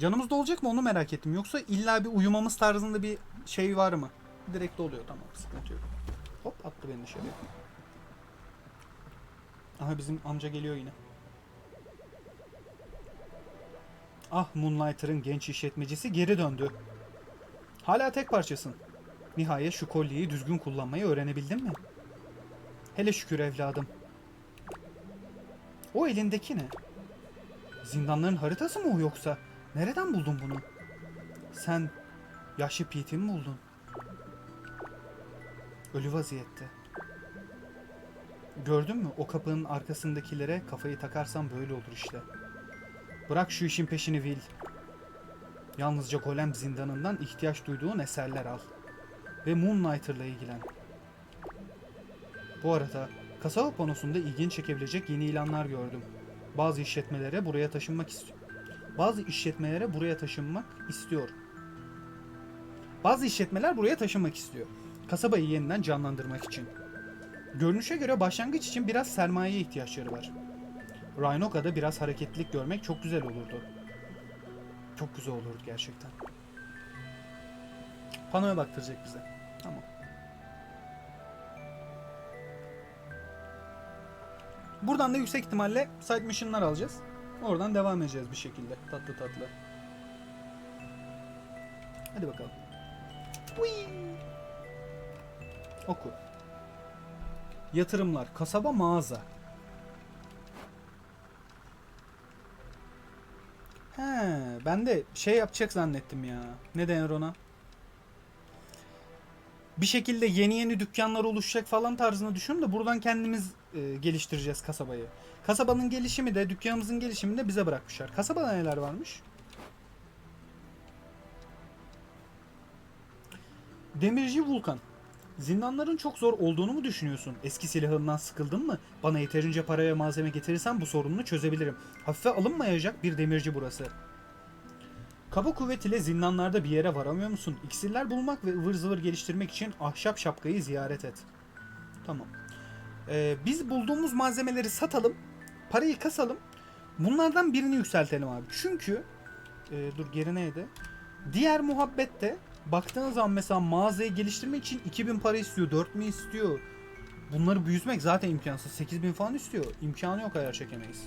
Canımızda olacak mı onu merak ettim. Yoksa illa bir uyumamız tarzında bir şey var mı? Direkt oluyor tamam sıkıntı yok. Hop attı beni dışarıya. Aha bizim amca geliyor yine. Ah Moonlighter'ın genç işletmecisi geri döndü. Hala tek parçasın. Nihayet şu kolyeyi düzgün kullanmayı öğrenebildin mi? Hele şükür evladım. O elindeki ne? Zindanların haritası mı o yoksa? Nereden buldun bunu? Sen yaşlı Pete'i mi buldun? Ölü vaziyette. Gördün mü? O kapının arkasındakilere kafayı takarsan böyle olur işte. Bırak şu işin peşini Will. Yalnızca Golem zindanından ihtiyaç duyduğun eserler al. Ve Moonlighter'la ilgilen. Bu arada kasaba panosunda ilgini çekebilecek yeni ilanlar gördüm. Bazı işletmelere buraya taşınmak istiyor. Bazı işletmelere buraya taşınmak istiyor. Bazı işletmeler buraya taşınmak istiyor. Kasabayı yeniden canlandırmak için. Görünüşe göre başlangıç için biraz sermayeye ihtiyaçları var. Rhinoka'da biraz hareketlilik görmek çok güzel olurdu. Çok güzel olurdu gerçekten. Panoya baktıracak bize. Tamam. Buradan da yüksek ihtimalle side mission'lar alacağız. Oradan devam edeceğiz bir şekilde. Tatlı tatlı. Hadi bakalım. Uy. Oku. Yatırımlar, kasaba, mağaza. He, ben de şey yapacak zannettim ya. Ne denir ona? Bir şekilde yeni yeni dükkanlar oluşacak falan tarzını düşündüm de buradan kendimiz e, geliştireceğiz kasabayı. Kasabanın gelişimi de dükkanımızın gelişimini de bize bırakmışlar. Kasabada neler varmış? Demirci Vulkan. Zindanların çok zor olduğunu mu düşünüyorsun? Eski silahından sıkıldın mı? Bana yeterince para ve malzeme getirirsen bu sorununu çözebilirim. Hafife alınmayacak bir demirci burası. Kaba kuvvet ile zindanlarda bir yere varamıyor musun? İksirler bulmak ve ıvır zıvır geliştirmek için ahşap şapkayı ziyaret et. Tamam. Ee, biz bulduğumuz malzemeleri satalım. Parayı kasalım. Bunlardan birini yükseltelim abi. Çünkü e, dur geri neydi? Diğer muhabbette baktığınız zaman mesela mağazayı geliştirmek için 2000 para istiyor, 4000 istiyor. Bunları büyütmek zaten imkansız. 8000 falan istiyor. İmkanı yok ayar çekemeyiz.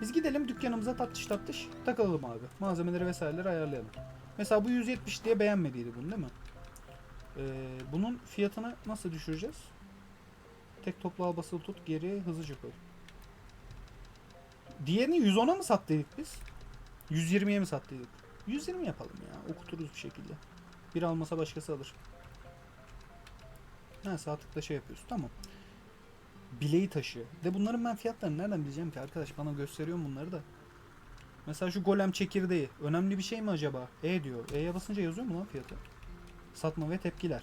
Biz gidelim dükkanımıza tatlış tatlış takalım abi. Malzemeleri vesaireleri ayarlayalım. Mesela bu 170 diye beğenmediydi bunu değil mi? Ee, bunun fiyatını nasıl düşüreceğiz? Tek topluğa basılı tut geri hızlıca koy. Diğerini 110'a mı sattıydık biz? 120'ye mi sattıydık? 120 yapalım ya. Okuturuz bir şekilde. Bir almasa başkası alır. Ha sağ tıkla şey yapıyorsun. Tamam. Bileği taşı. De bunların ben fiyatlarını nereden bileceğim ki arkadaş? Bana gösteriyor bunları da. Mesela şu golem çekirdeği. Önemli bir şey mi acaba? E diyor. E'ye basınca yazıyor mu lan fiyatı? Satma ve tepkiler.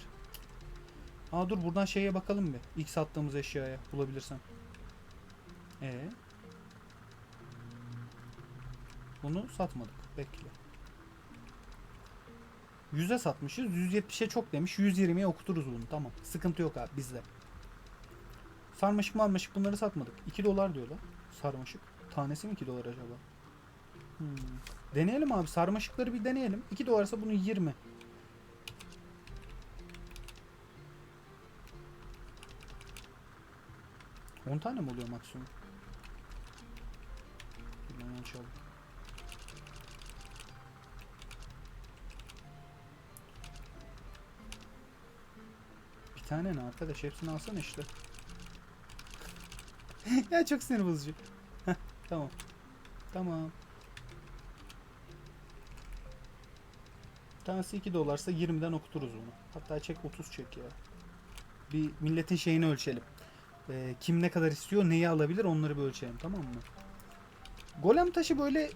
Aa dur buradan şeye bakalım bir. İlk sattığımız eşyaya bulabilirsem. E. Bunu satmadık. Bekle. 100'e satmışız. 170'e çok demiş. 120'ye okuturuz bunu. Tamam. Sıkıntı yok abi bizde. Sarmaşık marmaşık bunları satmadık. 2 dolar diyorlar. Sarmaşık. Tanesi mi 2 dolar acaba? Hmm. Deneyelim abi. Sarmaşıkları bir deneyelim. 2 dolarsa bunu 20. On tane mi oluyor maksimum? Hemen açalım. Bir tane ne arkadaş? Hepsini alsana işte. ya çok sinir bozucu. Tamam. Tamam. Tanesi 2 dolarsa 20'den okuturuz bunu. Hatta çek 30 çek ya. Bir milletin şeyini ölçelim. Ee, kim ne kadar istiyor, neyi alabilir onları bir ölçelim tamam mı? Golem taşı böyle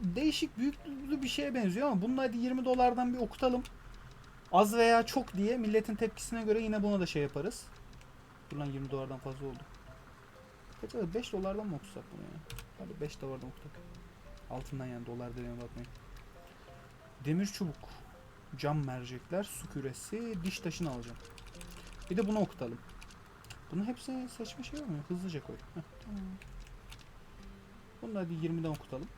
değişik büyüklüklü bir şeye benziyor ama bunu hadi 20 dolardan bir okutalım. Az veya çok diye milletin tepkisine göre yine buna da şey yaparız. Dur lan 20 dolardan fazla oldu. Kaç oldu? 5 dolardan mı okusak bunu ya? Hadi 5 dolardan okutak. Altından yani dolar dediğine bakmayın. Demir çubuk. Cam mercekler, su küresi, diş taşını alacağım. Bir de bunu okutalım. Bunu hepsini seçme şey mı? Hızlıca koy. Heh, tamam. Bunu hadi 20'den okutalım.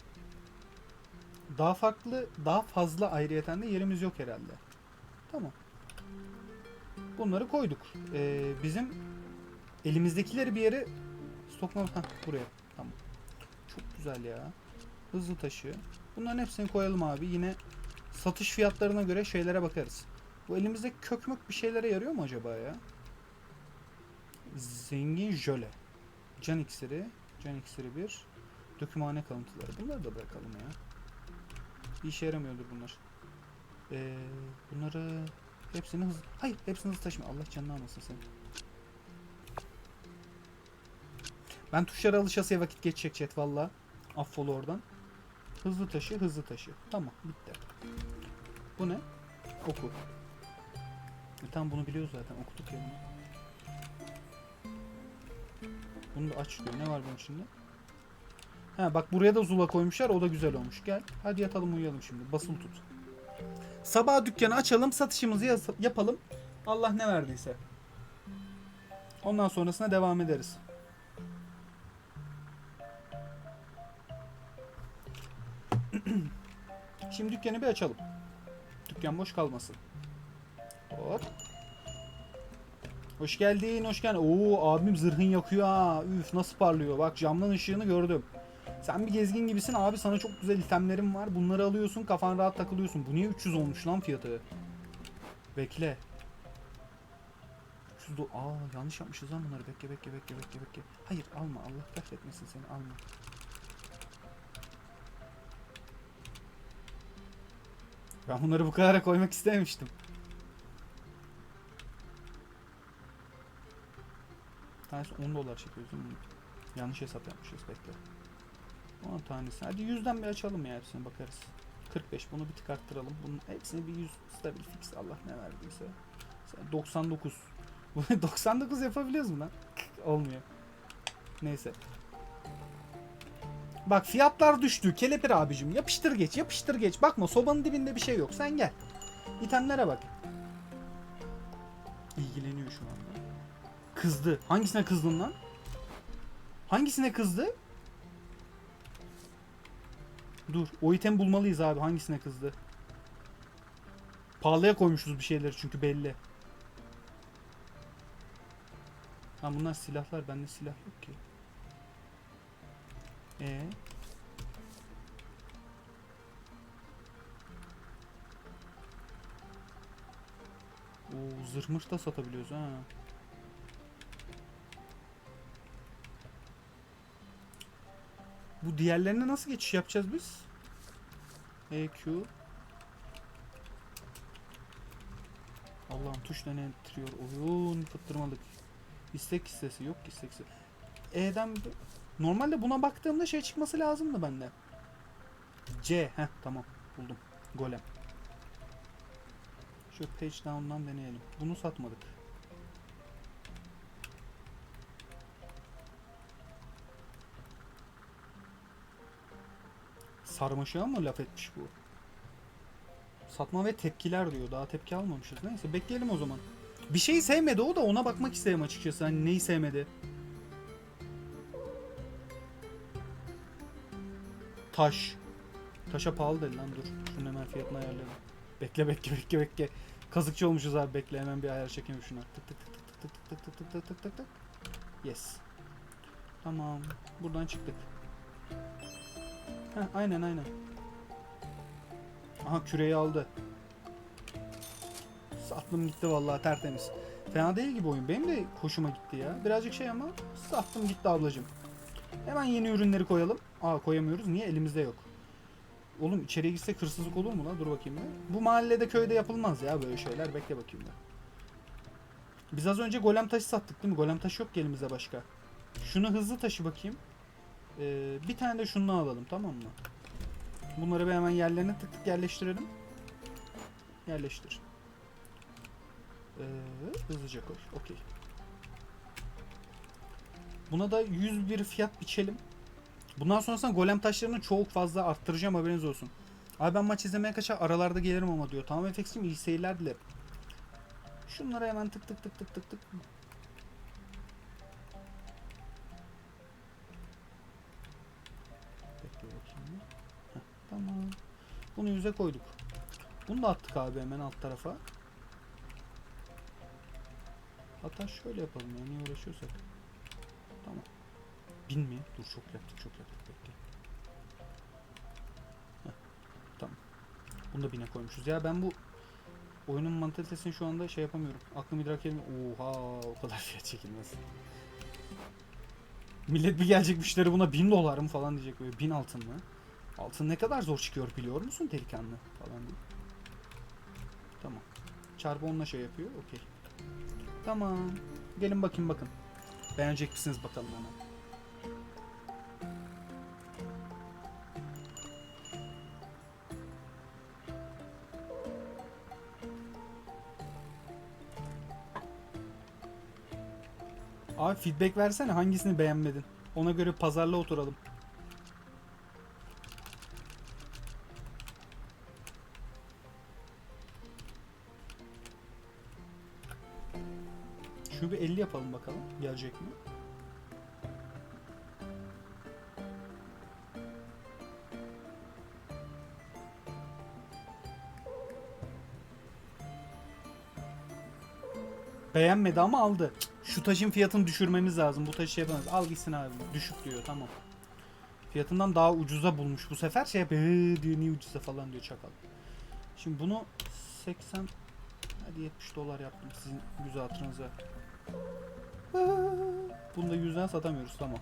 Daha farklı, daha fazla ayrıyeten de yerimiz yok herhalde. Tamam. Bunları koyduk. Ee, bizim elimizdekileri bir yere stokma Hah, buraya. Tamam. Çok güzel ya. Hızlı taşı. Bunların hepsini koyalım abi. Yine satış fiyatlarına göre şeylere bakarız. Bu elimizde kökmük bir şeylere yarıyor mu acaba ya? Zengin jöle. Can iksiri. Can iksiri 1. Dökümhane kalıntıları. Bunları da bırakalım ya. Bir işe yaramıyordur bunlar. Ee, bunları hepsini hız... Hayır hepsini hızlı taşıma. Allah canını almasın seni. Ben tuşlara alışasıya vakit geçecek chat valla. Affola oradan. Hızlı taşı, hızlı taşı. Tamam, bitti. Bu ne? Oku. E, tamam bunu biliyoruz zaten. Okuduk ya bunu. Bunu da aç diyor. Ne var bunun içinde? Ha bak buraya da zula koymuşlar. O da güzel olmuş. Gel. Hadi yatalım uyuyalım şimdi. Basılı tut. Sabah dükkanı açalım. Satışımızı yapalım. Allah ne verdiyse. Ondan sonrasına devam ederiz. Şimdi dükkanı bir açalım. Dükkan boş kalmasın. Hop. Hoş geldin, hoş geldin. Oo abim zırhın yakıyor ha. Üf nasıl parlıyor. Bak camdan ışığını gördüm. Sen bir gezgin gibisin abi sana çok güzel itemlerim var. Bunları alıyorsun kafan rahat takılıyorsun. Bu niye 300 olmuş lan fiyatı? Bekle. 300 do- Aa yanlış yapmışız lan bunları. Bekle bekle bekle bekle bekle. Hayır alma Allah kahretmesin seni alma. Ben bunları bu kadara koymak istememiştim. Tanesi 10 dolar çekiyoruz değil mi? Yanlış hesap yapmışız bekle. 10 tanesi. Hadi 100'den bir açalım ya hepsine bakarız. 45 bunu bir tık arttıralım. Bunun hepsini bir 100 stabil fix Allah ne verdiyse. Mesela 99. Bunu 99 yapabiliyoruz mu lan? Olmuyor. Neyse. Bak fiyatlar düştü. Kelepir abicim. Yapıştır geç, yapıştır geç. Bakma sobanın dibinde bir şey yok. Sen gel. İtemlere bak. İlgileniyor şu anda. Kızdı. Hangisine kızdın lan? Hangisine kızdı? Dur. O item bulmalıyız abi. Hangisine kızdı? Pahalıya koymuşuz bir şeyleri çünkü belli. Ha bunlar silahlar. Bende silah yok ki. Ee? Oo, zırh mırh da satabiliyoruz ha. Bu diğerlerine nasıl geçiş yapacağız biz? EQ Allah'ım tuş ne titriyor. Oyun fıttırmalık. İstek listesi yok ki istek listesi. E'den bir- Normalde buna baktığımda şey çıkması lazımdı bende. C. Heh tamam. Buldum. Golem. Şu page down'dan deneyelim. Bunu satmadık. Sarmaşığa mı laf etmiş bu? Satma ve tepkiler diyor. Daha tepki almamışız. Neyse bekleyelim o zaman. Bir şeyi sevmedi o da ona bakmak istedim açıkçası. Hani neyi sevmedi? Taş. Taşa pahalı dedi lan dur. Şunun hemen fiyatını ayarlayalım. Bekle bekle bekle bekle. Kazıkçı olmuşuz abi bekle hemen bir ayar çekeyim şuna. Tık tık tık tık tık tık tık tık tık tık tık tık. Yes. Tamam. Buradan çıktık. Heh, aynen aynen. Aha küreyi aldı. Sattım gitti vallahi tertemiz. Fena değil gibi oyun. Benim de hoşuma gitti ya. Birazcık şey ama sattım gitti ablacım. Hemen yeni ürünleri koyalım. Aa koyamıyoruz. Niye? Elimizde yok. Oğlum içeriye gitsek hırsızlık olur mu lan? Dur bakayım bir. Bu mahallede köyde yapılmaz ya böyle şeyler. Bekle bakayım ben. Biz az önce golem taşı sattık değil mi? Golem taşı yok ki elimizde başka. Şunu hızlı taşı bakayım. Ee, bir tane de şunu alalım tamam mı? Bunları bir hemen yerlerine tık tık yerleştirelim. Yerleştir. Ee, hızlıca koy. Okey. Buna da 101 fiyat biçelim. Bundan sonrasında golem taşlarını çok fazla arttıracağım haberiniz olsun. Abi ben maç izlemeye kaçar aralarda gelirim ama diyor. Tamam FX'cim iyi seyirler dilerim. Şunlara hemen tık tık tık tık tık tık. Tamam. Bunu yüze koyduk. Bunu da attık abi hemen alt tarafa. Hatta şöyle yapalım ya niye uğraşıyorsak. Tamam. Bin mi? Dur çok yaptık çok yaptık bekle. Heh, tamam. Bunu da bine koymuşuz. Ya ben bu oyunun mantalitesini şu anda şey yapamıyorum. Aklım idrak edemiyor. Oha o kadar fiyat çekilmez. Millet bir gelecek müşteri buna 1000 dolar mı falan diyecek böyle 1000 altın mı? Altın ne kadar zor çıkıyor biliyor musun delikanlı falan diye. Tamam. Çarpı onunla şey yapıyor. Okey. Tamam. Gelin bakayım bakın. Beğenecek misiniz bakalım hemen. Abi feedback versene hangisini beğenmedin? Ona göre pazarla oturalım. Şunu bir 50 yapalım bakalım. Gelecek mi? Beğenmedi ama aldı. Şu taşın fiyatını düşürmemiz lazım. Bu taşı şey yapamaz. Al gitsin abi. Düşük diyor tamam. Fiyatından daha ucuza bulmuş bu sefer. Şey yapıyor. Diyor niye ucuza falan diyor çakal. Şimdi bunu 80 hadi 70 dolar yaptım sizin yüz hatırınıza. Bunu da yüzden satamıyoruz tamam.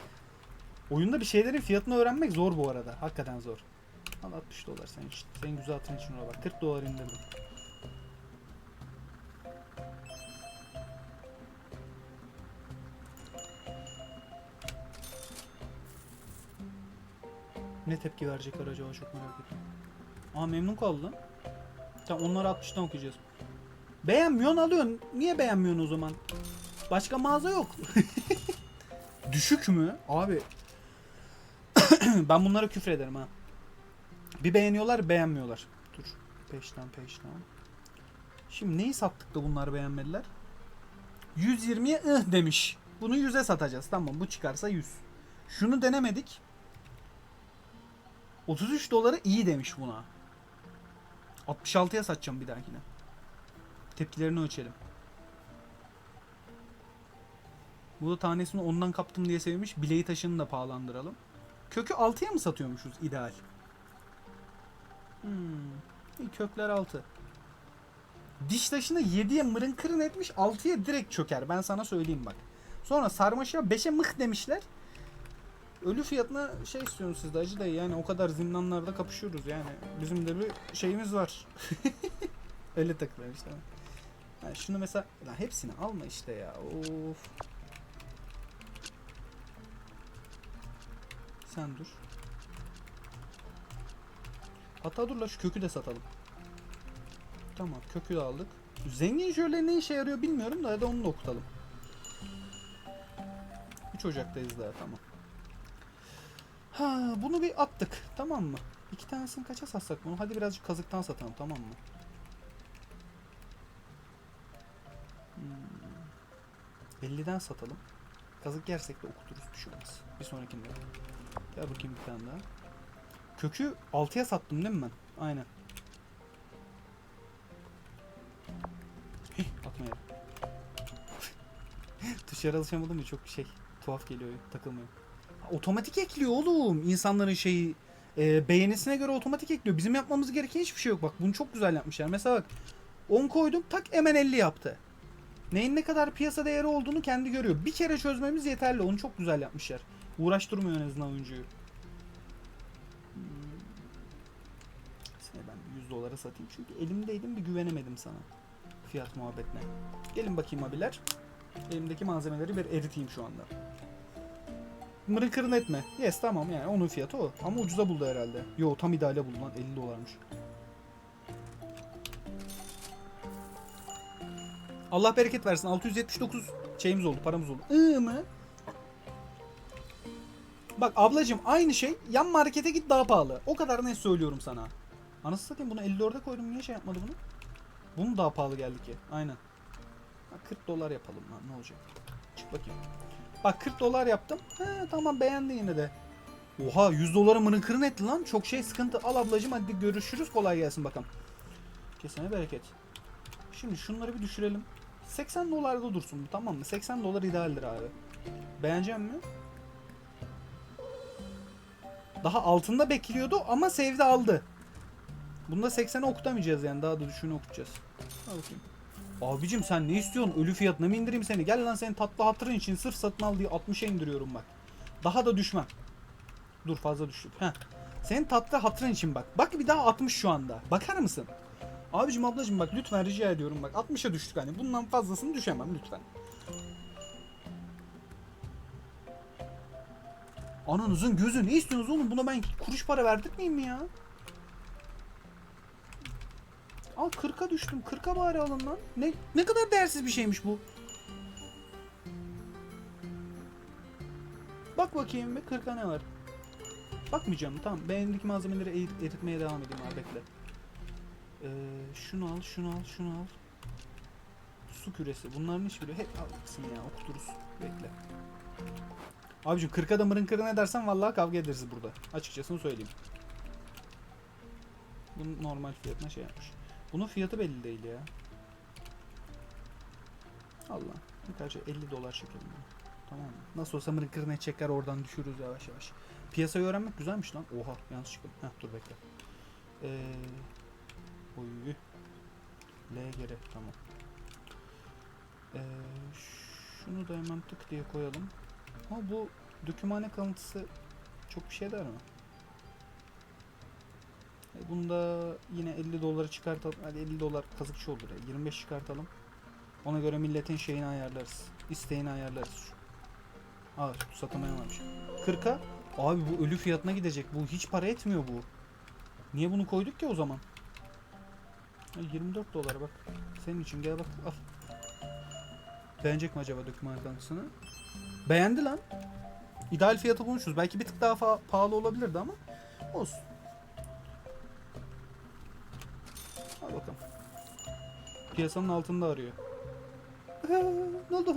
Oyunda bir şeylerin fiyatını öğrenmek zor bu arada. Hakikaten zor. Al 60 dolar sen işte. Senin güzel hatırın için ona bak. 40 dolar indirdim. Ne tepki verecekler acaba çok merak ediyorum. Aa memnun kaldı lan. Tamam onları 60'tan okuyacağız. Beğenmiyorsun alıyorsun. Niye beğenmiyorsun o zaman? Başka mağaza yok. Düşük mü? Abi. ben bunlara küfür ederim ha. Bir beğeniyorlar beğenmiyorlar. Dur. Peşten peşten. Şimdi neyi sattık da bunlar beğenmediler? 120'ye ıh demiş. Bunu 100'e satacağız. Tamam bu çıkarsa 100. Şunu denemedik. 33 doları iyi demiş buna. 66'ya satacağım bir dahakine. Tepkilerini ölçelim. Bu da tanesini ondan kaptım diye sevmiş. Bileği taşını da pahalandıralım. Kökü 6'ya mı satıyormuşuz ideal? Hmm. Kökler 6. Diş taşını 7'ye mırın kırın etmiş 6'ya direkt çöker. Ben sana söyleyeyim bak. Sonra sarmaşığa 5'e mıh demişler. Ölü fiyatına şey istiyorsunuz siz de acı dayı yani o kadar zindanlarda kapışıyoruz yani. Bizim de bir şeyimiz var. Öyle takılıyor işte. Ha, şunu mesela lan hepsini alma işte ya. Of. Sen dur. Hatta dur la şu kökü de satalım. Tamam kökü de aldık. Zengin jöle ne işe yarıyor bilmiyorum da hadi onu da okutalım. 3 Ocak'tayız daha tamam. Ha bunu bir attık tamam mı? İki tanesini kaça satsak bunu? Hadi birazcık kazıktan satalım tamam mı? Hmm. 50'den satalım. Kazık yersek de okuturuz bir şey olmaz. Bir sonrakinde. Gel bakayım bir tane daha. Kökü 6'ya sattım değil mi ben? Aynen. Hih atma yere. Tuşlara alışamadım ya çok şey tuhaf geliyor takılmıyor. Otomatik ekliyor oğlum insanların şeyi e, beğenisine göre otomatik ekliyor. Bizim yapmamız gereken hiçbir şey yok. Bak bunu çok güzel yapmışlar. Mesela bak 10 koydum tak hemen 50 yaptı. Neyin ne kadar piyasa değeri olduğunu kendi görüyor. Bir kere çözmemiz yeterli. Onu çok güzel yapmışlar. Uğraştırmıyor en azından oyuncuyu. Hmm. Seni ben bir 100 dolara satayım. Çünkü elimdeydim bir güvenemedim sana. Fiyat muhabbetine. Gelin bakayım abiler. Elimdeki malzemeleri bir eriteyim şu anda. Mırın kırın etme. Yes tamam yani onun fiyatı o. Ama ucuza buldu herhalde. Yo tam ideale buldu lan 50 dolarmış. Allah bereket versin 679 şeyimiz oldu paramız oldu. Iı mı? Bak ablacım aynı şey yan markete git daha pahalı. O kadar net söylüyorum sana. Anasını satayım bunu 54'e koydum niye şey yapmadı bunu? Bunu daha pahalı geldi ki. Aynen. Bak 40 dolar yapalım lan ne olacak? Çık bakayım. Bak 40 dolar yaptım. He, tamam beğendi yine de. Oha 100 dolara mırınkırın etti lan. Çok şey sıkıntı. Al ablacım hadi görüşürüz. Kolay gelsin bakalım. Kesene bereket. Şimdi şunları bir düşürelim. 80 dolarda dursun bu tamam mı? 80 dolar idealdir abi. Beğenecek mi? Daha altında bekliyordu ama sevdi aldı. Bunda 80'e okutamayacağız yani daha da düşüğünü okutacağız. Al bakayım. Abicim sen ne istiyorsun? Ölü fiyatına mı indireyim seni? Gel lan senin tatlı hatırın için sırf satın al diye 60'a indiriyorum bak. Daha da düşmem. Dur fazla düştük. Heh. Senin tatlı hatırın için bak. Bak bir daha 60 şu anda. Bakar mısın? Abicim ablacım bak lütfen rica ediyorum bak 60'a düştük hani. Bundan fazlasını düşemem lütfen. Ananızın gözü ne istiyorsunuz oğlum? Buna ben kuruş para verdirtmeyeyim mi ya? Al 40'a düştüm. 40'a bari alın lan. Ne ne kadar değersiz bir şeymiş bu. Bak bakayım bir 40'a ne var? Bakmayacağım tamam. Ben malzemeleri erit- eritmeye devam edeyim abi bekle. Ee, şunu al, şunu al, şunu al. Su küresi. Bunların hiçbiri hep alsın ya okuturuz. Bekle. Abicim 40'a da mırın kırın edersen vallahi kavga ederiz burada. Açıkçası söyleyeyim. Bunun normal fiyatına şey yapmış. Bunun fiyatı belli değil ya. Allah. Birkaç 50 dolar bunu. Tamam mı? Nasıl olsa mırın kırın edecekler oradan düşürürüz yavaş yavaş. Piyasayı öğrenmek güzelmiş lan. Oha yanlış çıktım. Heh dur bekle. Ee, oy. L geri tamam. Ee, şunu da hemen tık diye koyalım. Ama bu dökümhane kalıntısı çok bir şey der mi? E, Bunda yine 50 doları çıkartalım. Hadi 50 dolar kazıkçı olur ya. 25 çıkartalım. Ona göre milletin şeyini ayarlarız. İsteğini ayarlarız. Aa satamayamamış. 40'a Abi bu ölü fiyatına gidecek. Bu hiç para etmiyor bu. Niye bunu koyduk ki o zaman? Ha, 24 dolar bak. Senin için gel bak al. Beğenecek mi acaba döküman kankısını? Beğendi lan. İdeal fiyatı bulmuşuz. Belki bir tık daha pahalı olabilirdi ama olsun. Piyasanın altında arıyor. ne oldu?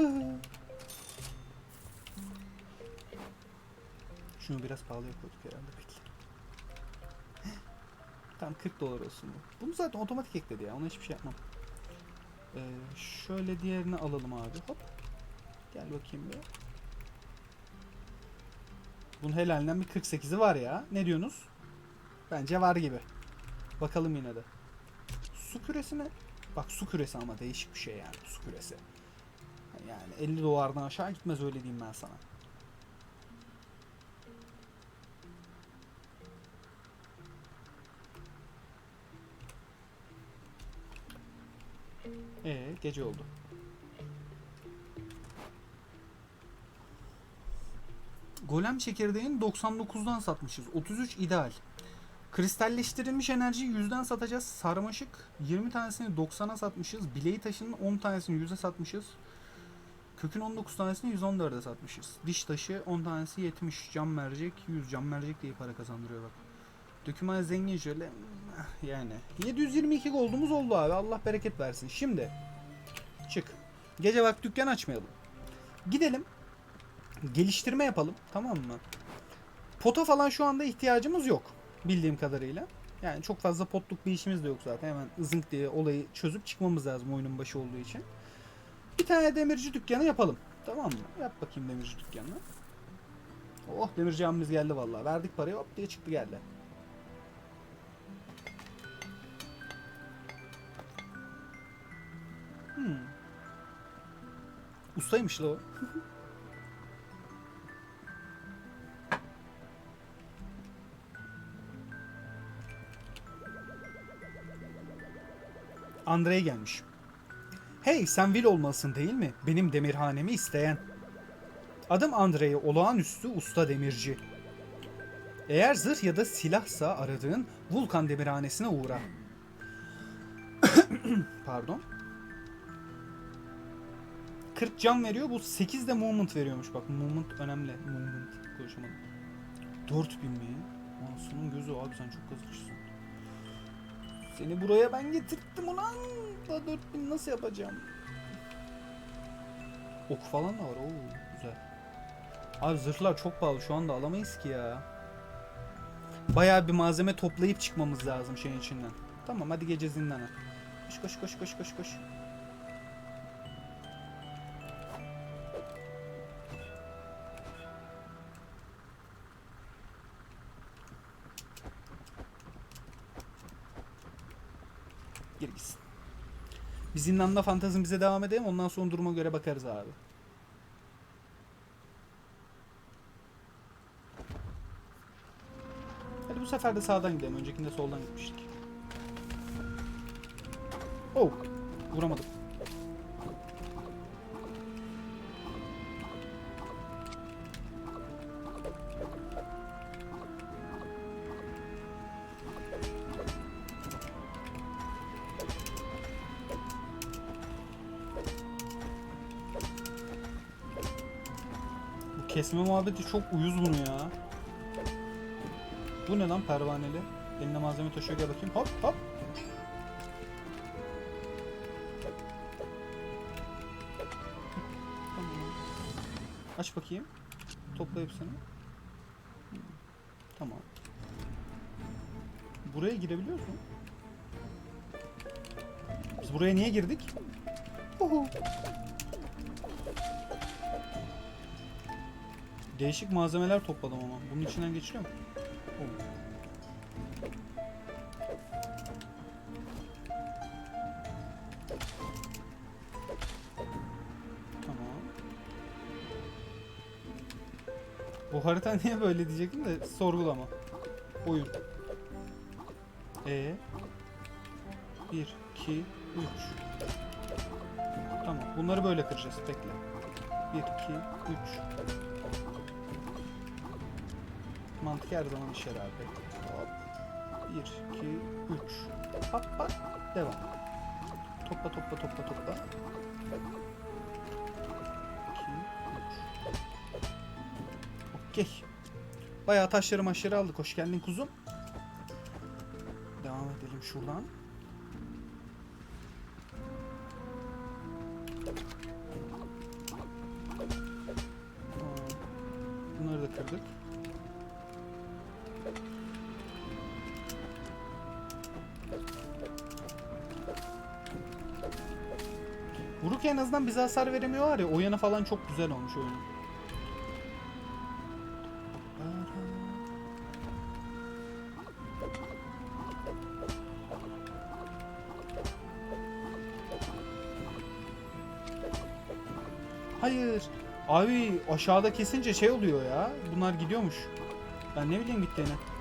Şunu biraz pahalıya koyduk herhalde peki. Tamam 40 dolar olsun bu. Bunu zaten otomatik ekledi ya. Ona hiçbir şey yapmam. Ee, şöyle diğerini alalım abi. Hop. Gel bakayım bir. Bunun helalinden bir 48'i var ya. Ne diyorsunuz? Bence var gibi. Bakalım yine de. Su küresi ne? Bak su küresi ama değişik bir şey yani su küresi. Yani 50 dolardan aşağı gitmez öyle diyeyim ben sana. Ee, gece oldu. Golem çekirdeğini 99'dan satmışız. 33 ideal. Kristalleştirilmiş enerjiyi 100'den satacağız. Sarmaşık 20 tanesini 90'a satmışız. Bileği taşının 10 tanesini 100'e satmışız. Kökün 19 tanesini 114'e satmışız. Diş taşı 10 tanesi 70. Cam mercek 100. Cam mercek diye para kazandırıyor bak. Döküman zengin şöyle eh, yani. 722 goldumuz oldu abi. Allah bereket versin. Şimdi çık. Gece bak dükkan açmayalım. Gidelim. Geliştirme yapalım. Tamam mı? Pota falan şu anda ihtiyacımız yok. Bildiğim kadarıyla. Yani çok fazla potluk bir işimiz de yok zaten. Hemen ızınk diye olayı çözüp çıkmamız lazım oyunun başı olduğu için. Bir tane demirci dükkanı yapalım. Tamam mı? Yap bakayım demirci dükkanını. Oh demirci abimiz geldi vallahi. Verdik parayı hop diye çıktı geldi. Hmm. Ustaymış la o. Andrei gelmiş. Hey sen Will olmalısın değil mi? Benim demirhanemi isteyen. Adım Andrei olağanüstü usta demirci. Eğer zırh ya da silahsa aradığın Vulkan demirhanesine uğra. Pardon. 40 can veriyor. Bu 8 de movement veriyormuş. Bak movement önemli. Movement. Konuşamadım. 4000 mi? Anasının gözü abi sen çok kazıkçısın. Seni buraya ben getirttim ulan. Daha 4000 nasıl yapacağım? Ok falan da var. Oo güzel. Abi zırhlar çok pahalı. Şu anda alamayız ki ya. bayağı bir malzeme toplayıp çıkmamız lazım şeyin içinden. Tamam hadi gece zindana. Koş koş koş koş koş koş. Biz zindanda fantazimize devam edelim ondan sonra duruma göre bakarız abi. Hadi bu sefer de sağdan gidelim. Öncekinde soldan gitmiştik. Oh! Vuramadım. Kesme muhabbeti çok uyuz bunu ya. Bu ne lan pervaneli? Eline malzeme taşıyor gel bakayım. Hop hop. Aç bakayım. Topla hepsini. Tamam. Buraya girebiliyoruz mu? Biz buraya niye girdik? Uhu. Değişik malzemeler topladım ama. Bunun içinden geçiliyor mu? Tamam. Bu harita niye böyle diyecektim de sorgulama. Oyun. E 1 2 3 Tamam. Bunları böyle kıracağız. Bekle. 1 2 3 Mantık her zaman işe yarar. Hop. 1 2 3 Hop hop. Devam. Topla topla topla topla. 2 3 Okey. Bayağı taşları maşları aldık. Hoş geldin kuzum. Devam edelim şuradan. Bunları da kırdık. Uruk en azından bize hasar veremiyor var ya. O falan çok güzel olmuş oyunun. Hayır. Abi aşağıda kesince şey oluyor ya. Bunlar gidiyormuş. Ben ne bileyim gittiğini.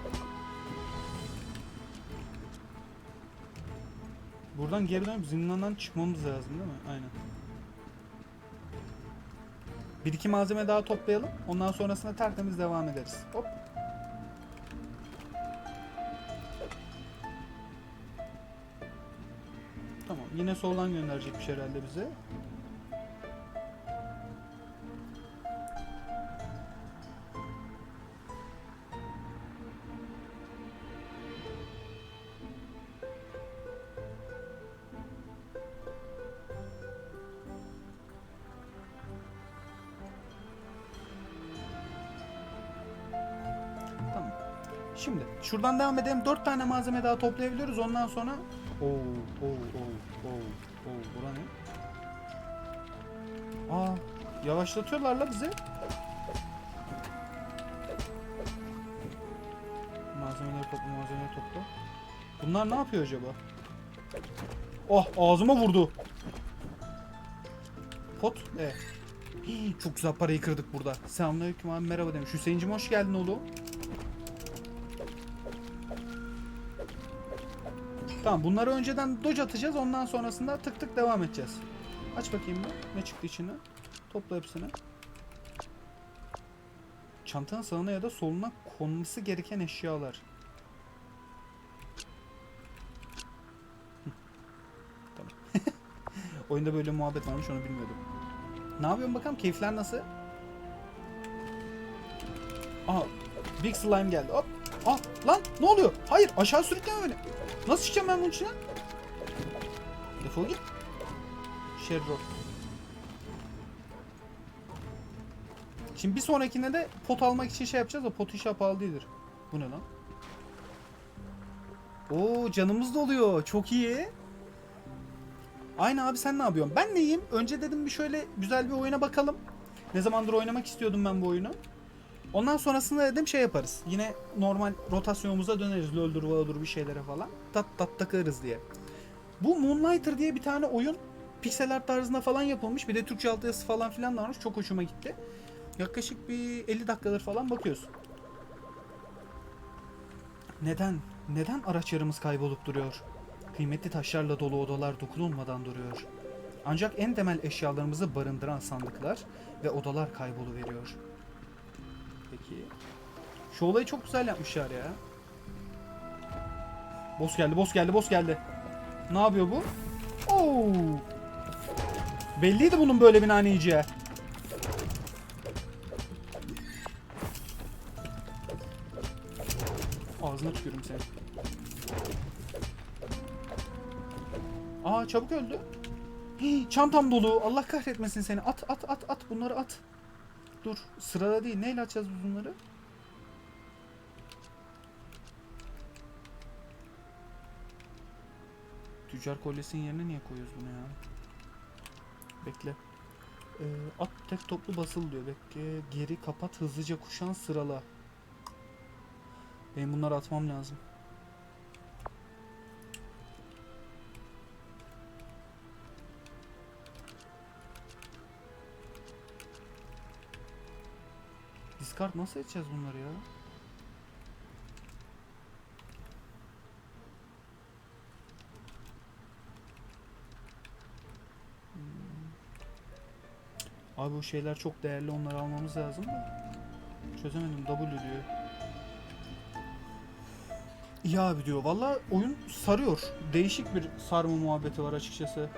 Buradan geri dönüp zindandan çıkmamız lazım değil mi? Aynen. Bir iki malzeme daha toplayalım. Ondan sonrasında tertemiz devam ederiz. Hop. Tamam. Yine soldan gönderecekmiş herhalde bize. Şuradan devam edelim. 4 tane malzeme daha toplayabiliyoruz. Ondan sonra Oo, oo, oo, oo, oo. Bura ne? Aa, yavaşlatıyorlar la bizi. Malzemeleri topla, malzemeleri topla. Bunlar ne yapıyor acaba? Oh, ağzıma vurdu. Pot, e. Hii, çok güzel parayı kırdık burada. Selamünaleyküm abi merhaba demiş. Hüseyin'cim hoş geldin oğlum. Tamam bunları önceden dodge atacağız ondan sonrasında tık tık devam edeceğiz. Aç bakayım bir. Ne çıktı içine? Topla hepsini. Çantanın sağına ya da soluna konması gereken eşyalar. Tamam. Oyunda böyle muhabbet varmış onu bilmiyordum. Ne yapıyorsun bakalım? Keyifler nasıl? Aha. Big slime geldi. Hop. Ah lan ne oluyor? Hayır aşağı sürükleme beni. Nasıl çıkacağım ben bunun içine? Defol git. Sherrock. Şimdi bir sonrakine de pot almak için şey yapacağız da pot işe pahalı değildir. Bu ne lan? Oo canımız doluyor. Çok iyi. Aynı abi sen ne yapıyorsun? Ben neyim? Önce dedim bir şöyle güzel bir oyuna bakalım. Ne zamandır oynamak istiyordum ben bu oyunu. Ondan sonrasında dedim şey yaparız. Yine normal rotasyonumuza döneriz. Löldür Valadur bir şeylere falan. Tat tat takarız diye. Bu Moonlighter diye bir tane oyun pixel art tarzında falan yapılmış. Bir de Türkçe altyazısı falan filan varmış. Çok hoşuma gitti. Yaklaşık bir 50 dakikadır falan bakıyoruz. Neden? Neden araçlarımız kaybolup duruyor? Kıymetli taşlarla dolu odalar dokunulmadan duruyor. Ancak en temel eşyalarımızı barındıran sandıklar ve odalar kaybolu Peki. Şu olayı çok güzel yapmışlar ya. Boss geldi, boss geldi, boss geldi. Ne yapıyor bu? Oo! Belliydi bunun böyle bir nane. Ağzına tükürüm seni. Aa çabuk öldü. Hii, çantam dolu. Allah kahretmesin seni. At at at at bunları at. Dur sırada değil. Neyle atacağız biz bunları? Tüccar kolyesinin yerine niye koyuyoruz bunu ya? Bekle. Ee, at tek toplu basıl diyor. Bekle. Geri kapat hızlıca kuşan sırala. Benim bunları atmam lazım. Discard nasıl edeceğiz bunları ya? Hmm. Abi bu şeyler çok değerli onları almamız lazım da. Çözemedim W diyor. İyi abi diyor. Valla oyun sarıyor. Değişik bir sarma muhabbeti var açıkçası.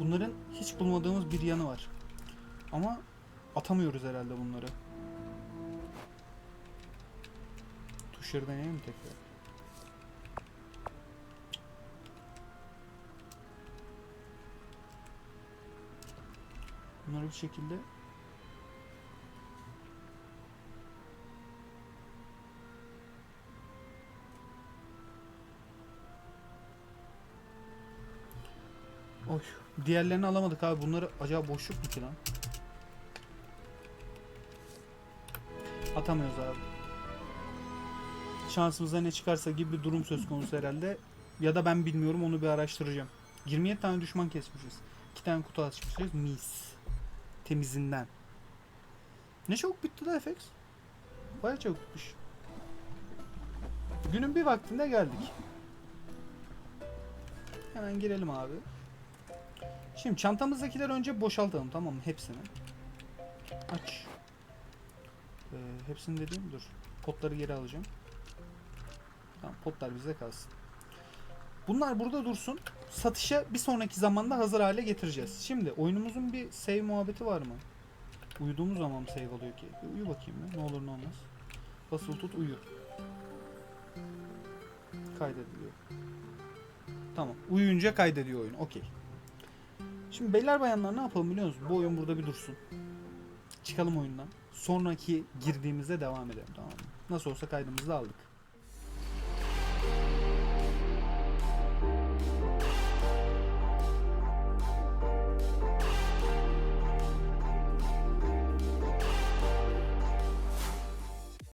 Bunların hiç bulmadığımız bir yanı var. Ama atamıyoruz herhalde bunları. Tuşları deneyelim tekrar? Bunları bir şekilde Diğerlerini alamadık abi. Bunları acaba boşluk mu ki lan? Atamıyoruz abi. Şansımıza ne çıkarsa gibi bir durum söz konusu herhalde. Ya da ben bilmiyorum onu bir araştıracağım. 27 tane düşman kesmişiz. 2 tane kutu açmışız. Mis. Temizinden. Ne çabuk bitti de FX. Baya çabuk bitmiş. Günün bir vaktinde geldik. Hemen girelim abi. Şimdi çantamızdakileri önce boşaltalım tamam mı? Hepsini. Aç. Ee, hepsini dediğim dur. Potları geri alacağım. Tamam potlar bizde kalsın. Bunlar burada dursun. Satışa bir sonraki zamanda hazır hale getireceğiz. Şimdi oyunumuzun bir save muhabbeti var mı? Uyuduğumuz zaman mı save alıyor ki? Bir uyu bakayım ya. Ne olur ne olmaz. Basılı tut uyu. Kaydediliyor. Tamam. Uyuyunca kaydediyor oyun. Okey. Şimdi beyler bayanlar ne yapalım biliyor musunuz? Bu oyun burada bir dursun. Çıkalım oyundan. Sonraki girdiğimizde devam edelim tamam mı? Nasıl olsa kaydımızı aldık.